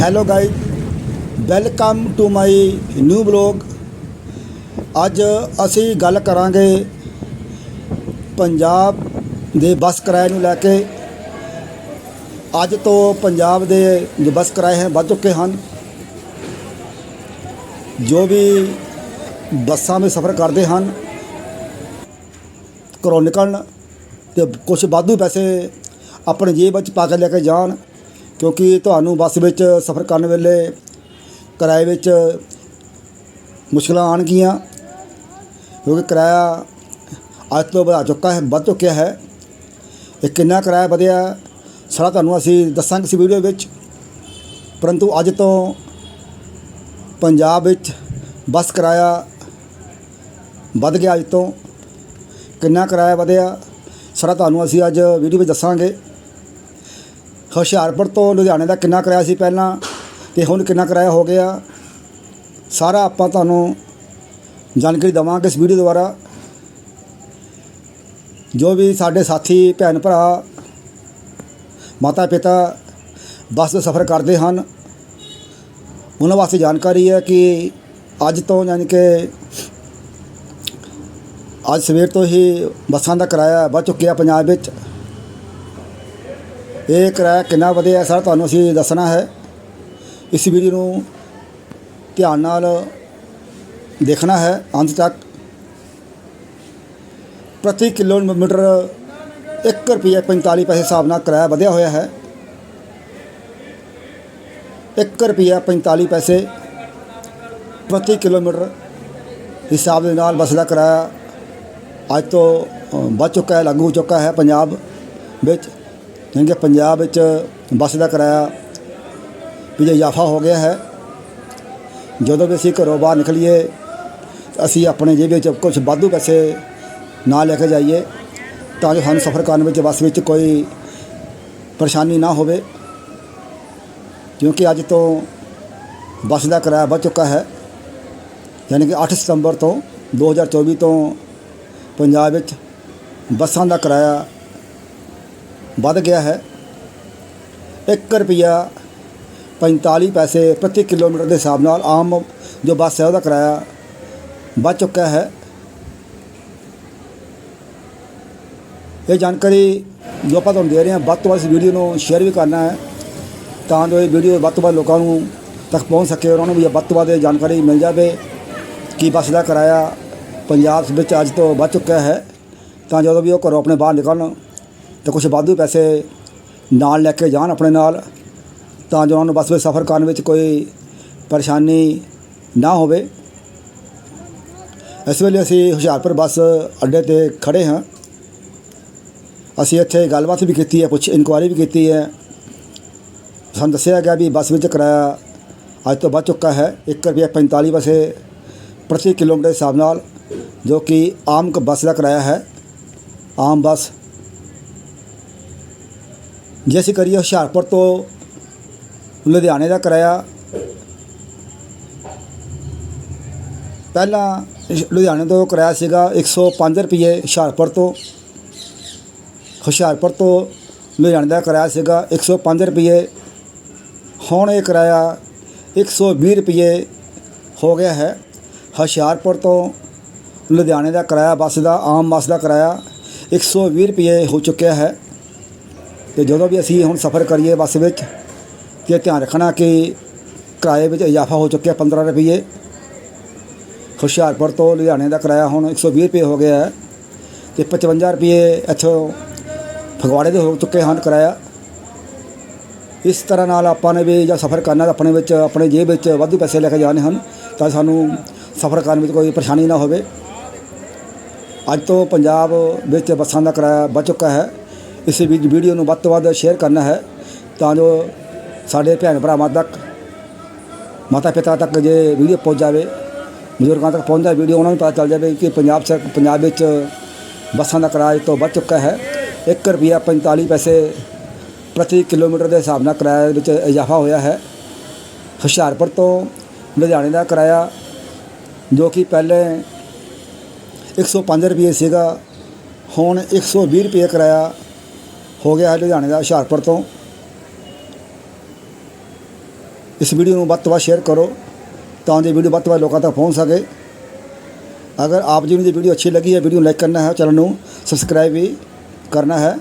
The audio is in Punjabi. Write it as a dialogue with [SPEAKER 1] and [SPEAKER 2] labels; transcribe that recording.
[SPEAKER 1] Hello guys welcome to my new blog ਅੱਜ ਅਸੀਂ ਗੱਲ ਕਰਾਂਗੇ ਪੰਜਾਬ ਦੇ ਬੱਸ ਕਿਰਾਏ ਨੂੰ ਲੈ ਕੇ। ਅੱਜ ਤੋਂ ਪੰਜਾਬ ਦੇ ਜੋ ਬੱਸ ਕਿਰਾਏ ਹਨ ਵੱਧ ਚੁੱਕੇ ਹਨ। ਜੋ ਵੀ ਬੱਸਾਂ ਵਿੱਚ ਸਫ਼ਰ ਕਰਦੇ ਹਨ, ਘਰੋਂ ਨਿਕਲਣ ਤੇ ਕੁਝ ਵਾਧੂ ਪੈਸੇ ਆਪਣੇ ਜੇਬ ਵਿੱਚ ਪਾ ਕੇ ਲੈ ਕੇ ਜਾਣ। ਕਿਉਂਕਿ ਤੁਹਾਨੂੰ ਬੱਸ ਵਿੱਚ ਸਫ਼ਰ ਕਰਨ ਵੇਲੇ ਕਿਰਾਏ ਵਿੱਚ ਮੁਸ਼ਕਲਾਂ ਆਉਣਗੀਆਂ, ਕਿਉਂਕਿ ਕਿਰਾਇਆ ਅੱਜ ਤੋਂ ਵਧਾ ਚੁੱਕਾ ਹੈ, ਵੱਧ ਚੁੱਕਿਆ ਹੈ। ਇਹ ਕਿੰਨਾ ਕਿਰਾਇਆ ਵਧਿਆ, ਸਾਰਾ ਤੁਹਾਨੂੰ ਅਸੀਂ ਦੱਸਾਂਗੇ ਇਸ ਵੀਡੀਓ ਵਿੱਚ। ਪਰੰਤੂ ਅੱਜ ਤੋਂ ਪੰਜਾਬ ਵਿੱਚ ਬੱਸ ਕਿਰਾਇਆ ਵੱਧ ਗਿਆ ਅੱਜ ਤੋਂ। ਕਿੰਨਾ ਕਿਰਾਇਆ ਵਧਿਆ, ਸਾਰਾ ਤੁਹਾਨੂੰ ਅਸੀਂ ਅੱਜ ਵੀਡੀਓ ਵਿੱਚ ਦੱਸਾਂਗੇ। ਹੁਸ਼ਿਆਰਪੁਰ ਤੋਂ ਲੁਧਿਆਣੇ ਦਾ ਕਿੰਨਾ ਕਿਰਾਇਆ ਸੀ ਪਹਿਲਾਂ ਤੇ ਹੁਣ ਕਿੰਨਾ ਕਿਰਾਇਆ ਹੋ ਗਿਆ? ਸਾਰਾ ਆਪਾਂ ਤੁਹਾਨੂੰ ਜਾਣਕਾਰੀ ਦੇਵਾਂਗੇ ਇਸ ਵੀਡੀਓ ਦੁਆਰਾ। ਜੋ ਵੀ ਸਾਡੇ ਸਾਥੀ, ਭੈਣ ਭਰਾ ਮਾਤਾ ਪਿਤਾ ਬੱਸ ਦਾ ਸਫ਼ਰ ਕਰਦੇ ਹਨ, ਉਹਨਾਂ ਵਾਸਤੇ ਜਾਣਕਾਰੀ ਹੈ ਕਿ ਅੱਜ ਤੋਂ ਯਾਨੀ ਕਿ ਅੱਜ ਸਵੇਰ ਤੋਂ ਹੀ ਬੱਸਾਂ ਦਾ ਕਿਰਾਇਆ ਵੱਧ ਚੁੱਕਿਆ ਪੰਜਾਬ ਵਿੱਚ। ਇਹ ਕਿਰਾਇਆ ਕਿੰਨਾ ਵਧਿਆ ਸਰ, ਤੁਹਾਨੂੰ ਅਸੀਂ ਦੱਸਣਾ ਹੈ। ਇਸ ਵੀਡੀਓ ਨੂੰ ਧਿਆਨ ਨਾਲ ਦੇਖਣਾ ਹੈ। ਅੰਤ ਤੱਕ ਪ੍ਰਤੀ ਕਿਲੋਮੀਟਰ 1 ਰੁਪਏ 45 ਪੈਸੇ ਹਿਸਾਬ ਨਾਲ ਕਿਰਾਇਆ ਵਧਿਆ ਹੋਇਆ ਹੈ। 1 ਰੁਪਿਆ 45 ਪੈਸੇ ਪ੍ਰਤੀ ਕਿਲੋਮੀਟਰ ਹਿਸਾਬ ਦੇ ਨਾਲ ਬੱਸ ਦਾ ਕਿਰਾਇਆ ਅੱਜ ਤੋਂ ਵੱਧ ਚੁੱਕਾ ਹੈ, ਲਾਗੂ ਹੋ ਚੁੱਕਾ ਹੈ ਪੰਜਾਬ ਵਿੱਚ। ਜਾਣੀ ਕਿ ਪੰਜਾਬ ਵਿੱਚ ਬੱਸ ਦਾ ਕਿਰਾਇਆ ਵੀ ਇਜ਼ਾਫਾ ਹੋ ਗਿਆ ਹੈ, ਜਦੋਂ ਵੀ ਅਸੀਂ ਘਰੋਂ ਬਾਹਰ ਨਿਕਲੀਏ, ਅਸੀਂ ਆਪਣੇ ਜੇਬ ਵਿੱਚ ਕੁਝ ਵਾਧੂ ਪੈਸੇ ਨਾ ਲੈ ਕੇ ਜਾਈਏ, ਤਾਂ ਜੋ ਸਾਨੂੰ ਸਫ਼ਰ ਕਰਨ ਵਿੱਚ, ਬੱਸ ਵਿੱਚ ਕੋਈ ਪਰੇਸ਼ਾਨੀ ਨਾ ਹੋਵੇ। ਕਿਉਂਕਿ ਅੱਜ ਤੋਂ ਬੱਸ ਦਾ ਕਿਰਾਇਆ ਵੱਧ ਚੁੱਕਾ ਹੈ। ਯਾਨੀ ਕਿ 8 ਸਤੰਬਰ ਤੋਂ 2024 ਤੋਂ ਪੰਜਾਬ ਵਿੱਚ ਬੱਸਾਂ ਦਾ ਕਿਰਾਇਆ ਵੱਧ ਗਿਆ ਹੈ। 1 ਰੁਪਿਆ 45 ਪੈਸੇ ਪ੍ਰਤੀ ਕਿਲੋਮੀਟਰ ਦੇ ਹਿਸਾਬ ਨਾਲ ਆਮ ਜੋ ਬੱਸ ਹੈ ਉਹਦਾ ਕਿਰਾਇਆ ਵੱਧ ਚੁੱਕਾ ਹੈ। ਇਹ ਜਾਣਕਾਰੀ ਜੋ ਆਪਾਂ ਤੁਹਾਨੂੰ ਦੇ ਰਹੇ ਹਾਂ, ਵੱਧ ਤੋਂ ਵੱਧ ਇਸ ਵੀਡੀਓ ਨੂੰ ਸ਼ੇਅਰ ਵੀ ਕਰਨਾ ਹੈ ਤਾਂ ਜੋ ਇਹ ਵੀਡੀਓ ਵੱਧ ਤੋਂ ਵੱਧ ਲੋਕਾਂ ਨੂੰ ਤੱਕ ਪਹੁੰਚ ਸਕੇ ਉਹਨਾਂ ਨੂੰ ਵੀ ਵੱਧ ਤੋਂ ਵੱਧ ਇਹ ਜਾਣਕਾਰੀ ਮਿਲ ਜਾਵੇ ਕਿ ਬੱਸ ਦਾ ਕਿਰਾਇਆ ਪੰਜਾਬ ਵਿੱਚ ਅੱਜ ਤੋਂ ਵੱਧ ਚੁੱਕਾ ਹੈ। ਤਾਂ ਜਦੋਂ ਵੀ ਉਹ ਘਰੋਂ ਆਪਣੇ ਬਾਹਰ ਨਿਕਲਣ ਤਾਂ ਕੁਝ ਵਾਧੂ ਪੈਸੇ ਨਾਲ ਲੈ ਕੇ ਜਾਣ ਆਪਣੇ ਨਾਲ, ਤਾਂ ਜੋ ਉਹਨਾਂ ਨੂੰ ਬੱਸ ਵਿੱਚ ਸਫ਼ਰ ਕਰਨ ਵਿੱਚ ਕੋਈ ਪਰੇਸ਼ਾਨੀ ਨਾ ਹੋਵੇ। ਇਸ ਵੇਲੇ ਅਸੀਂ ਹੁਸ਼ਿਆਰਪੁਰ ਬੱਸ ਅੱਡੇ ਤੇ ਖੜੇ ਹਾਂ। ਅਸੀਂ ਇੱਥੇ ਗੱਲਬਾਤ ਵੀ ਕੀਤੀ ਹੈ, ਪੁੱਛ ਇਨਕੁਆਇਰੀ ਵੀ ਕੀਤੀ ਹੈ। ਸਾਨੂੰ ਦੱਸਿਆ ਗਿਆ ਵੀ ਬੱਸ ਵਿੱਚ ਕਿਰਾਇਆ ਅੱਜ ਤੋਂ ਵੱਧ ਚੁੱਕਾ ਹੈ 1 ਰੁਪਏ 45 ਪੈਸੇ ਪ੍ਰਤੀ ਕਿਲੋਮੀਟਰ ਦੇ ਹਿਸਾਬ ਨਾਲ, ਜੋ ਕਿ ਆਮ ਬੱਸ ਦਾ ਕਿਰਾਇਆ ਹੈ। ਆਮ ਬੱਸ ਜੇ ਅਸੀਂ ਕਰੀਏ ਹੁਸ਼ਿਆਰਪੁਰ ਤੋਂ ਲੁਧਿਆਣੇ ਦਾ ਕਿਰਾਇਆ, ਪਹਿਲਾਂ ਹੁਸ਼- ਲੁਧਿਆਣੇ ਤੋਂ ਕਿਰਾਇਆ ਸੀਗਾ 105 ਰੁਪਏ ਹੁਸ਼ਿਆਰਪੁਰ ਤੋਂ। ਹੁਸ਼ਿਆਰਪੁਰ ਤੋਂ ਲੁਧਿਆਣੇ ਦਾ ਕਿਰਾਇਆ ਸੀਗਾ 105 ਰੁਪਏ ਹੁਣ ਇਹ ਕਿਰਾਇਆ 120 ਰੁਪਏ ਹੋ ਗਿਆ ਹੈ। ਹੁਸ਼ਿਆਰਪੁਰ ਤੋਂ ਲੁਧਿਆਣੇ ਦਾ ਕਿਰਾਇਆ ਬੱਸ ਦਾ, ਆਮ ਬੱਸ ਦਾ ਕਿਰਾਇਆ 120 ਰੁਪਏ ਹੋ ਚੁੱਕਿਆ ਹੈ। ਤੇ ਜਦੋਂ ਵੀ ਅਸੀਂ ਹੁਣ ਸਫ਼ਰ ਕਰੀਏ ਬੱਸ ਵਿੱਚ, ਤੇ ਧਿਆਨ ਰੱਖਣਾ ਕਿ ਕਿਰਾਏ ਵਿੱਚ ਇਜ਼ਾਫਾ ਹੋ ਚੁੱਕਿਆ 15 ਰੁਪਏ ਹੁਸ਼ਿਆਰਪੁਰ ਤੋਂ ਲੁਧਿਆਣੇ ਦਾ ਕਿਰਾਇਆ ਹੁਣ 120 ਰੁਪਏ ਹੋ ਗਿਆ ਹੈ ਤੇ 55 ਰੁਪਏ ਇੱਥੋਂ ਫਗਵਾੜੇ ਦੇ ਹੋ ਚੁੱਕੇ ਹਨ ਕਿਰਾਇਆ। ਇਸ ਤਰ੍ਹਾਂ ਨਾਲ ਆਪਾਂ ਨੇ ਵੀ ਜਾਂ ਸਫ਼ਰ ਕਰਨਾ ਤਾਂ ਆਪਣੇ ਵਿੱਚ, ਆਪਣੇ ਜੇਬ ਵਿੱਚ ਵਾਧੂ ਪੈਸੇ ਲੈ ਕੇ ਜਾਣੇ ਹਨ ਤਾਂ ਸਾਨੂੰ ਸਫ਼ਰ ਕਰਨ ਵਿੱਚ ਕੋਈ ਪਰੇਸ਼ਾਨੀ ਨਾ ਹੋਵੇ। ਅੱਜ ਤੋਂ ਪੰਜਾਬ ਵਿੱਚ ਬੱਸਾਂ ਦਾ ਕਿਰਾਇਆ ਵੱਧ ਚੁੱਕਾ ਹੈ। ਇਸ ਵੀ ਵੀਡੀਓ ਨੂੰ ਵੱਧ ਤੋਂ ਵੱਧ ਸ਼ੇਅਰ ਕਰਨਾ ਹੈ, ਤਾਂ ਜੋ ਸਾਡੇ ਭੈਣ ਭਰਾਵਾਂ ਤੱਕ, ਮਾਤਾ ਪਿਤਾ ਤੱਕ ਜੇ ਵੀਡੀਓ ਪਹੁੰਚ ਜਾਵੇ, ਬਜ਼ੁਰਗਾਂ ਤੱਕ ਪਹੁੰਚ ਜਾਵੇ ਵੀਡੀਓ, ਉਹਨਾਂ ਨੂੰ ਪਤਾ ਚੱਲ ਜਾਵੇ ਕਿ ਪੰਜਾਬ ਸਰ, ਪੰਜਾਬ ਵਿੱਚ ਬੱਸਾਂ ਦਾ ਕਿਰਾਇਆ ਤੋਂ ਵੱਧ ਚੁੱਕਾ ਹੈ। 1 ਰੁਪਿਆ 45 ਪੈਸੇ ਪ੍ਰਤੀ ਕਿਲੋਮੀਟਰ ਦੇ ਹਿਸਾਬ ਨਾਲ ਕਿਰਾਏ ਵਿੱਚ ਇਜ਼ਾਫਾ ਹੋਇਆ ਹੈ। ਹੁਸ਼ਿਆਰਪੁਰ ਤੋਂ ਲੁਧਿਆਣੇ ਦਾ ਕਿਰਾਇਆ, ਜੋ ਕਿ ਪਹਿਲੇ 105 ਰੁਪਏ ਸੀਗਾ, ਹੁਣ 120 ਰੁਪਏ ਕਿਰਾਇਆ ਹੋ ਗਿਆ ਹੈ ਲੁਧਿਆਣੇ ਦਾ ਹੁਸ਼ਿਆਰਪੁਰ ਤੋਂ। ਇਸ ਵੀਡੀਓ ਨੂੰ ਵੱਧ ਤੋਂ ਵੱਧ ਸ਼ੇਅਰ ਕਰੋ ਤਾਂ ਜੋ ਵੀਡੀਓ ਵੱਧ ਤੋਂ ਵੱਧ ਲੋਕਾਂ ਤੱਕ ਪਹੁੰਚ ਸਕੇ। ਅਗਰ ਆਪ ਜੀ ਨੂੰ ਇਹ ਵੀਡੀਓ ਅੱਛੀ ਲੱਗੀ ਹੈ, ਵੀਡੀਓ ਲਾਈਕ ਕਰਨਾ ਹੈ, ਚੈਨਲ ਨੂੰ ਸਬਸਕ੍ਰਾਈਬ ਵੀ ਕਰਨਾ ਹੈ।